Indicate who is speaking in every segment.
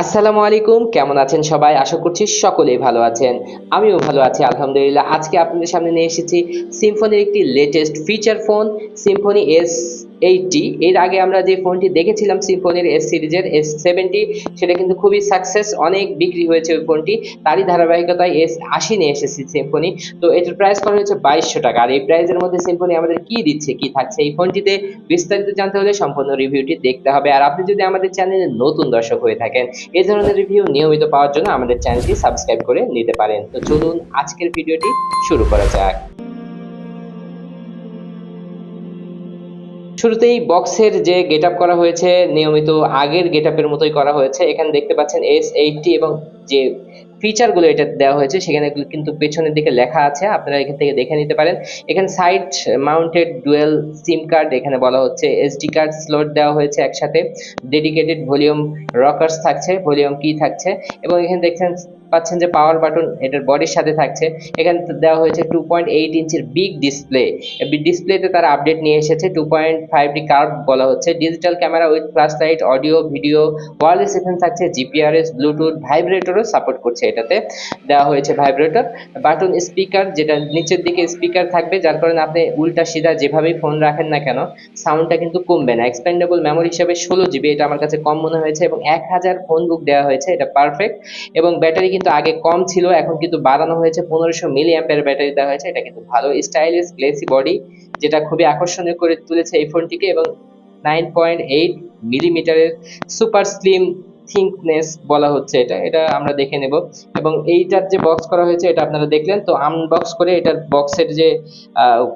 Speaker 1: আসসালামু আলাইকুম, কেমন আছেন সবাই? আশা করছি সকলেই ভালো আছেন। আমিও ভালো আছি, আলহামদুলিল্লাহ। আজকে আপনাদের সামনে নিয়ে এসেছি সিম্ফনির একটি latest feature phone Symphony S eighty এর আগে আমরা যে ফোনটি দেখেছিলাম সিম্ফনির এস সিরিজের এস সেভেন্টি সেটা কিন্তু খুবই সাকসেস অনেক বিক্রি হয়েছে ওই ফোনটি তারই ধারাবাহিকতায় এস আশি নিয়ে এসেছি সিম্ফনি তো এটার প্রাইস করা হয়েছে বাইশশো টাকা। আর এই প্রাইসের মধ্যে সিম্ফনি আমাদের কি দিচ্ছে, কি থাকছে, এই ফোনটিতে বিস্তারিত জানতে হলে সম্পূর্ণ রিভিউটি দেখতে হবে। আর আপনি যদি আমাদের চ্যানেলে নতুন দর্শক হয়ে থাকেন এই ধরনের রিভিউ নিয়মিত পাওয়ার জন্য আমাদের চ্যানেলটি সাবস্ক্রাইব করে নিতে পারেন। তো চলুন আজকের ভিডিওটি শুরু করা যাক। শুরুতেই বক্সের যে গেট আপ করা হয়েছে, নিয়মিত আগের গেট আপের মতোই করা হয়েছে। এখানে দেখতে পাচ্ছেন এস এইটটি এবং যে ফিচারগুলো এটা দেওয়া হয়েছে, সেখানে কিন্তু পেছনের দিকে লেখা আছে। আপনারা এখান থেকে দেখে নিতে পারেন। এখানে side mounted dual SIM card এখানে বলা হচ্ছে এসডি কার্ড স্লট দেওয়া হয়েছে একসাথে। ডেডিকেটেড ভলিউম রকার্স থাকছে। ভলিউম কি থাকছে? এবং এখানে দেখছেন পাচ্ছেন যে পাওয়ার বাটন এটার বডির সাথে থাকছে। এখানে দেওয়া হয়েছে টু পয়েন্ট এইট ইঞ্চির বিগ ডিসপ্লে ডিসপ্লেতে তারা আপডেট নিয়ে এসেছে। টু পয়েন্ট ফাইভটি কার্ভ বলা হচ্ছে। Digital camera with flash light audio video wireless এখানে থাকছে। জিপিআরএস ব্লুটুথ ভাইব্রেটরও সাপোর্ট করছে এটাতে। দেওয়া হয়েছে ভাইব্রেটর বাটন স্পিকার যেটা নিচের দিকে স্পিকার থাকবে, যার কারণে আপনি উল্টা সিধা যেভাবেই ফোন রাখেন না কেন সাউন্ডটা কিন্তু কমবে না। এক্সপেন্ডেবল মেমোরি হিসেবে ষোলো জিবি এটা আমার কাছে কম মনে হয়েছে এবং এক হাজার ফোন বুক দেওয়া হয়েছে। এটা পারফেক্ট এবং ব্যাটারি কিন্তু আগে কম ছিল, এখন কিন্তু বাড়ানো হয়েছে। পনেরোশো মিলি অ্যাম্পের ব্যাটারি দেওয়া হয়েছে। এটা কিন্তু ভালো স্টাইলিশ গ্লেসি বডি যেটা খুবই আকর্ষণীয় করে তুলেছে এই ফোনটিকে এবং নাইন পয়েন্ট এইট মিলিমিটারের সুপার স্লিম থিকনেস বলা হচ্ছে এটা। এটা আমরা দেখে নেব। এবং এইটার যে বক্স করা হয়েছে, এটা আপনারা দেখলেন। তো আনবক্স করে এটার বক্সের যে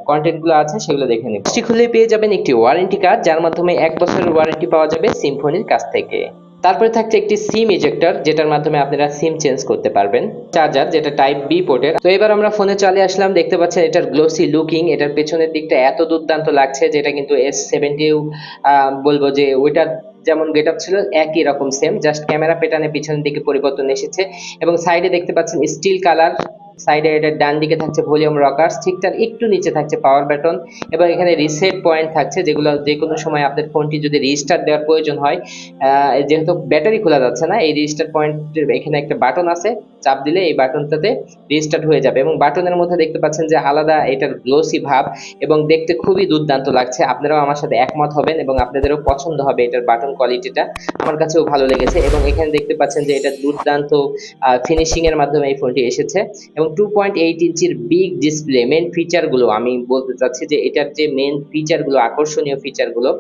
Speaker 1: কন্টেন্টগুলো আছে, সেগুলো দেখে নেব। খুলে পেয়ে যাবেন একটি ওয়ারেন্টি কার্ড যার মাধ্যমে এক বছরের ওয়ারেন্টি পাওয়া যাবে সিম্ফনির কাছ থেকে। তারপরে থাকছে একটি সিম ইজেক্টর যেটার মাধ্যমে আপনারা সিম চেঞ্জ করতে পারবেন। চার্জার যেটা টাইপ বি পোর্টের তো এবার আমরা ফোনে চলে আসলাম, দেখতে পাচ্ছেন এটার গ্লোসি লুকিং এটার পেছনের দিকটা এত দুর্দান্ত লাগছে যেটা কিন্তু এস সেভেন্টিও বলব যে ওইটার যেমন গেট আপ ছিল, একই রকম সেম জাস্ট ক্যামেরা প্যাটার্নে পিছনের দিকে পরিবর্তন এসেছে। এবং সাইডে দেখতে পাচ্ছেন স্টিল কালার সাইডে এটার ডান দিকে থাকছে ভলিউম রকার্স, ঠিক তার একটু নিচে থাকছে পাওয়ার বাটন এবং এখানে রিসেট পয়েন্ট থাকছে যেগুলো যে কোনো সময় আপনার ফোনটি যদি রিস্টার্ট দেওয়ার প্রয়োজন হয় যেহেতু ব্যাটারি খোলা যাচ্ছে না, এই রিস্টার্ট পয়েন্টের এখানে একটা বাটন আছে, চাপ দিলে এই বাটনটাতে রিস্টার্ট হয়ে যাবে এবং বাটনের মধ্যে দেখতে পাচ্ছেন যে আলাদা এটার গ্লোসি ভাব এবং দেখতে খুবই দুর্দান্ত লাগছে। আপনারাও আমার সাথে একমত হবেন এবং আপনাদেরও পছন্দ হবে এটার বাটন কোয়ালিটিটা। আমার কাছেও ভালো লেগেছে এবং এখানে দেখতে পাচ্ছেন যে এটা দুর্দান্ত ফিনিশিং এর মাধ্যমে এই ফোনটি এসেছে এবং টু পয়েন্ট এইট ইঞ্চির বিগ ডিসপ্লে মেন ফিচারগুলো আমি বলতে চাচ্ছি যে এটার যে মেন ফিচারগুলো আকর্ষণীয় ফিচারগুলো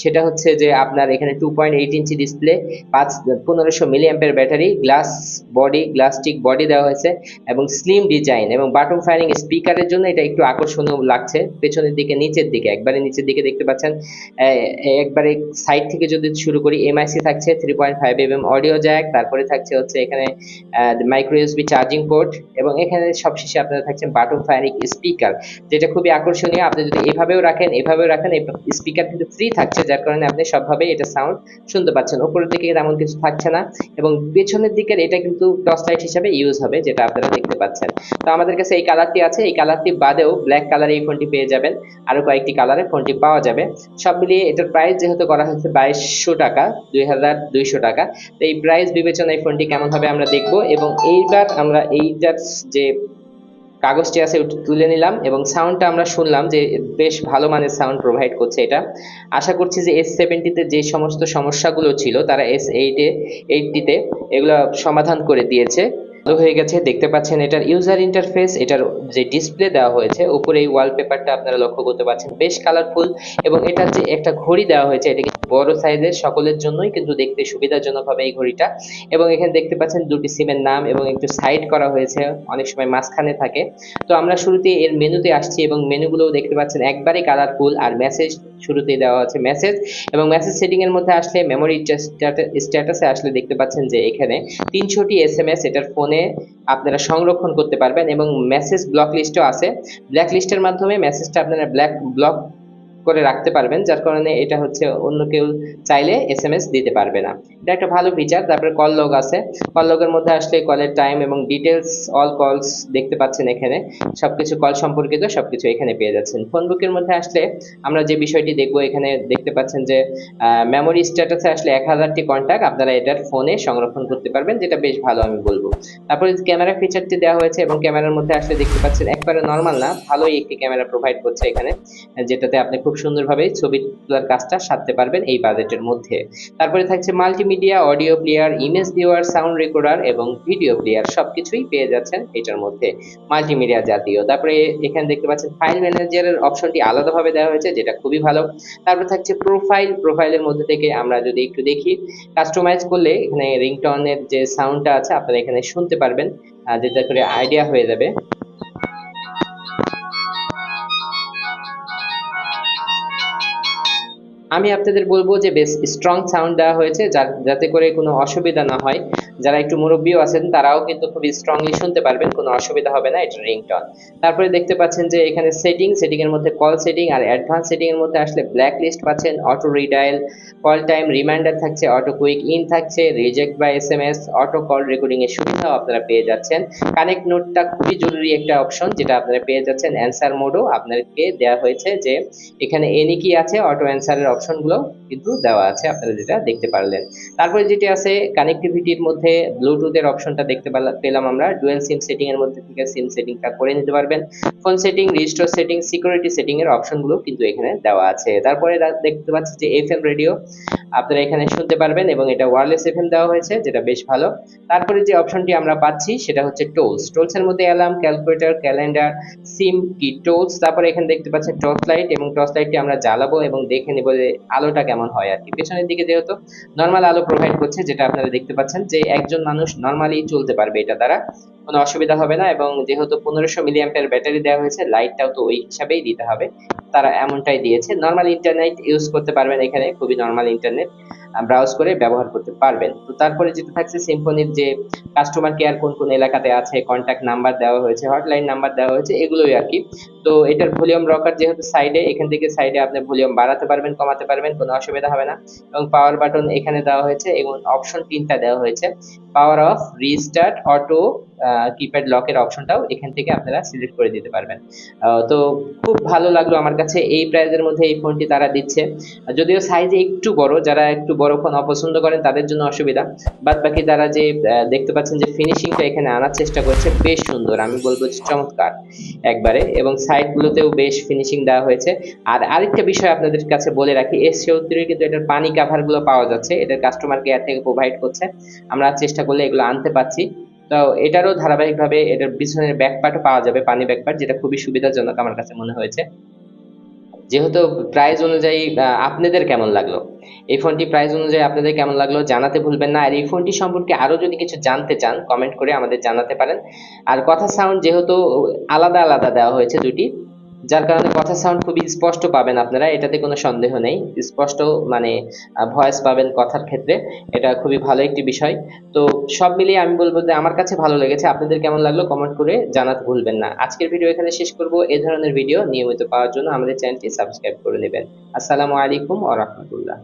Speaker 1: সেটা হচ্ছে যে আপনার এখানে two point eight inch display পাঁচ, পনেরোশো মিলি অ্যাম্পের ব্যাটারি গ্লাস বডি গ্লাসটিক বডি দেওয়া হয়েছে, এবং স্লিম ডিজাইন এবং বাটন ফায়ারিং স্পিকারের জন্য এটা একটু আকর্ষণীয় লাগছে, পেছনের দিকে, নিচের দিকে, একবারে নিচের দিকে দেখতে পাচ্ছেন একবারে সাইড থেকে যদি শুরু করি এমআইসি থাকছে three point five M audio jack তারপরে থাকছে হচ্ছে এখানে মাইক্রো ইউএসবি চার্জিং পোর্ট এবং এখানে সবশেষে আপনারা থাকছেন বাটন ফায়ারিং স্পিকার যেটা খুবই আকর্ষণীয়। আপনি যদি এভাবেও রাখেন এভাবেও রাখেন স্পিকার কিন্তু ফ্রি থাকছে, যার কারণে আপনি সবভাবেই এটা সাউন্ড শুনতে পাচ্ছেন। উপরের দিকে তেমন কিছু থাকছে না, এবং পেছনের দিকের এটা কিন্তু টর্চ লাইট হিসাবে ইউজ হবে, যেটা আপনারা দেখতে পাচ্ছেন। তো আমাদের কাছে এই কালারটি আছে। এই কালারটি বাদেও ব্ল্যাক কালারে এই ফোনটি পেয়ে যাবেন। আরও কয়েকটি কালারে ফোনটি পাওয়া যাবে। সব মিলিয়ে এটার প্রাইস যেহেতু করা হয়েছে বাইশশো টাকা, দুই হাজার দুইশো টাকা, তো এই প্রাইস বিবেচনায় ফোনটি কেমন হবে আমরা দেখব, এবং এইবার আমরা এইটার যে কাগজটি আছে তুলে নিলাম এবং সাউন্ডটা আমরা শুনলাম যে বেশ ভালো মানের সাউন্ড প্রোভাইড করছে এটা। আশা করছি যে এস সেভেন্টিতে যে সমস্ত সমস্যাগুলো ছিল, তারা এস এইটে এইটটিতে এগুলো সমাধান করে দিয়েছে। হয়ে গেছে। দেখতে পাচ্ছেন এটার ইউজার ইন্টারফেস এটার যে ডিসপ্লে দেওয়া হয়েছে, উপরে এই ওয়ালপেপারটা আপনারা লক্ষ্য করতে পারছেন বেশ কালারফুল এবং এটার যে একটা ঘড়ি দেওয়া হয়েছে এটা কিন্তু বড় সাইজের সকলের জন্যই কিন্তু দেখতে সুবিধাজনক হবে এই ঘড়িটা। এবং এখানে দেখতে পাচ্ছেন দুটি সিমের নাম এবং একটু সাইড করা হয়েছে, অনেক সময় মাঝখানে থাকে। তো আমরা শুরুতে এর মেনুতে আসছি এবং মেনুগুলোও দেখতে পাচ্ছেন একবারে কালারফুল আর মেসেজ শুরুতেই দেওয়া আছে মেসেজ এবং মেসেজ সেটিং এর মধ্যে আসলে মেমোরি স্ট্যাটাসে আসলে দেখতে পাচ্ছেন যে এখানে তিনশোটি এস এম এস এটার ফোনে আপনারা সংরক্ষণ করতে পারবেন এবং মেসেজ ব্লক লিস্টও আছে। ব্ল্যাক লিস্টের মাধ্যমে মেসেজটা আপনারা ব্ল্যাক ব্লক করে রাখতে পারবেন, যার কারণে এটা হচ্ছে অন্য কেউ চাইলে এস এম এস দিতে পারবে না। এটা একটা ভালো ফিচার তারপরে কল লগ আছে। কল লগের মধ্যে আসলে কলের টাইম এবং ডিটেলস অল কলস দেখতে পাচ্ছেন এখানে। সবকিছু কল সম্পর্কিত সবকিছু এখানে পেয়ে যাচ্ছেন। ফোন বুকের মধ্যে আসলে আমরা যে বিষয়টি দেখব, এখানে দেখতে পাচ্ছেন যে মেমোরি স্ট্যাটাসে আসলে এক হাজারটি কন্ট্যাক্ট আপনারা এটার ফোনে সংরক্ষণ করতে পারবেন, যেটা বেশ ভালো আমি বলব। তারপরে ক্যামেরা ফিচারটি দেওয়া হয়েছে এবং ক্যামেরার মধ্যে আসলে দেখতে পাচ্ছেন, একবারে নর্মাল না, ভালোই একটি ক্যামেরা প্রোভাইড করছে এখানে, যেটাতে আপনি খুব সুন্দরভাবে ছবি তোলার কাজটা সারতে পারবেন এই বাজেটের মধ্যে। তারপরে থাকছে multimedia audio player image viewer sound recorder এবং ভিডিও প্লেয়ার সবকিছুই পেয়ে যাচ্ছেন এটার মধ্যে মাল্টিমিডিয়া জাতীয়। তারপরে এখানে দেখতে পাচ্ছেন ফাইল ম্যানেজারের অপশনটি আলাদাভাবে দেওয়া হয়েছে, যেটা খুবই ভালো। তারপর থাকছে প্রোফাইল প্রোফাইলের মধ্যে থেকে আমরা যদি একটু দেখি কাস্টমাইজ করলে এখানে রিংটনের যে সাউন্ডটা আছে, আপনারা এখানে শুনতে পারবেন যেটা করে আইডিয়া হয়ে যাবে। আমি আপনাদের বলব যে বেশ স্ট্রং সাউন্ড দেওয়া হয়েছে যাতে করে কোনো অসুবিধা না হয়। যারা একটু মুরব্বীও আছেন, তারাও কিন্তু খুবই স্ট্রংলি শুনতে পারবেন, কোনো অসুবিধা হবে না এটা রিংটন তারপরে দেখতে পাচ্ছেন যে এখানে সেটিং সেটিং এর মধ্যে কল সেটিং আর অ্যাডভান্স সেটিং এর মধ্যে আসলে ব্ল্যাক লিস্ট পাচ্ছেন auto redial call time reminder থাকছে অটো কুইক ইন থাকছে reject by S M S auto call recording এর সুবিধাও আপনারা পেয়ে যাচ্ছেন। কানেক্ট নোটটা খুবই জরুরি একটা অপশন যেটা আপনারা পেয়ে যাচ্ছেন অ্যান্সার মোডও আপনাদেরকে দেওয়া হয়েছে যে এখানে এনি কি আছে অটো অ্যান্সারের অপশনগুলো কিন্তু দেওয়া আছে, আপনারা যেটা দেখতে পারলেন। তারপরে যেটি আছে কানেক্টিভিটির মধ্যে ব্লুটুথের অপশনটা দেখতে পেলাম আমরা। ডুয়েল সিম সেটিং এর মধ্যে থেকে সিম সেটিংটা করে নিতে পারবেন। Phone setting register setting security setting এর অপশনগুলো কিন্তু এখানে দেওয়া আছে। তারপরে দেখতে পাচ্ছি যে এফএম রেডিও আপনারা এখানে শুনতে পারবেন এবং এটা ওয়্যারলেস এফএম দেওয়া হয়েছে, যেটা বেশ ভালো। তারপরে যে অপশনটি আমরা পাচ্ছি, সেটা হচ্ছে টোলস টোলস এর মধ্যে অ্যালার্ম ক্যালকুলেটর ক্যালেন্ডার সিম কি টোলস তারপরে এখানে দেখতে পাচ্ছেন টর্চ লাইট এবং টর্চ লাইটটি আমরা জ্বালাবো এবং দেখে নেব যে আলোটা কেমন হয় আর কি। পেছনের দিকে যেহেতু নর্মাল আলো প্রোভাইড করছে, যেটা আপনারা দেখতে পাচ্ছেন যে একজন মানুষ নর্মালি চলতে পারবে এটা দ্বারা। কোনো অসুবিধা হবে না এবং যেহেতু পনেরোশো মিলি অ্যাম্পের ব্যাটারি দেওয়া হয়েছে লাইটটাও তো ওই হিসাবেই দিতে হবে। তারা এমনটাই দিয়েছে। নর্মাল ইন্টারনেট ইউজ করতে পারবেন এখানে, খুবই নর্মাল ইন্টারনেট ব্রাউজ করে ব্যবহার করতে পারবেন। তো তারপরে যেটা থাকছে সিম্ফনির যে কাস্টমার কেয়ার কোন কোন এলাকাতে আছে কন্ট্যাক্ট নাম্বার দেওয়া হয়েছে হটলাইন নাম্বার দেওয়া হয়েছে, এগুলোই আর কি। তো এটার ভলিউম রকার যেহেতু সাইডে এখান থেকে সাইডে আপনি ভলিউম বাড়াতে পারবেন, কমাতে পারবেন, কোনো অসুবিধা হবে না। এবং পাওয়ার বাটন এখানে দেওয়া হয়েছে এবং অপশন তিনটা দেওয়া হয়েছে। Power off restart auto keypad লকের অপশনটাও এখান থেকে আপনারা সিলেক্ট করে দিতে পারবেন। তো খুব ভালো লাগল আমার কাছে এই প্রাইজের মধ্যে এই ফোনটি তারা দিচ্ছে। যদিও সাইজে একটু বড়, যারা একটু বড় ফোন অপছন্দ করেন তাদের জন্য অসুবিধা। বাদ বাকি তারা যে দেখতে পাচ্ছেন যে ফিনিশিংটা এখানে আনার চেষ্টা করেছে, বেশ সুন্দর, আমি বলব যে চমৎকার একবারে। এবং সাইডগুলোতেও বেশ ফিনিশিং দেওয়া হয়েছে। আর আরেকটা বিষয় আপনাদের কাছে বলে রাখি এস চৌত্রিশ কিন্তু এটার পানি কাভারগুলো পাওয়া যাচ্ছে, এটার কাস্টমার কেয়ার থেকে প্রোভাইড করছে। আমরা চেষ্টা করলে এগুলো আনতে পারছি। তো এটারও ধারাবাহিকভাবে এটার পিছনের ব্যাকপার্টও পাওয়া যাবে পানি ব্যাকপার্ট যেটা খুবই সুবিধাজনক আমার কাছে মনে হয়েছে। যেহেতু প্রাইস অনুযায়ী আপনাদের কেমন লাগল? এই ফোনটি প্রাইস অনুযায়ী আপনাদের কেমন লাগল জানাতে ভুলবেন না। আর এই ফোনটি সম্পর্কে আরও যদি কিছু জানতে চান কমেন্ট করে আমাদের জানাতে পারেন। আর কথা সাউন্ড যেহেতু আলাদা আলাদা দেওয়া হয়েছে দুটি যার কারণে কথা সাউন্ড খুবই স্পষ্ট পাবেন আপনারা, এটাতে কোনো সন্দেহ নেই। স্পষ্ট মানে ভয়েস পাবেন কথার ক্ষেত্রে, এটা খুবই ভালো একটি বিষয়। তো সব মিলিয়ে আমি বলব যে আমার কাছে ভালো লেগেছে, আপনাদের কেমন লাগল কমেন্ট করে জানাতে ভুলবেন না। আজকের ভিডিও এখানে শেষ করব, এ ধরনের ভিডিও নিয়মিত পাওয়ার জন্য আমাদের চ্যানেলটি সাবস্ক্রাইব করে নেবেন। আসসালামু আলাইকুম ওয়া রাহমাতুল্লাহ।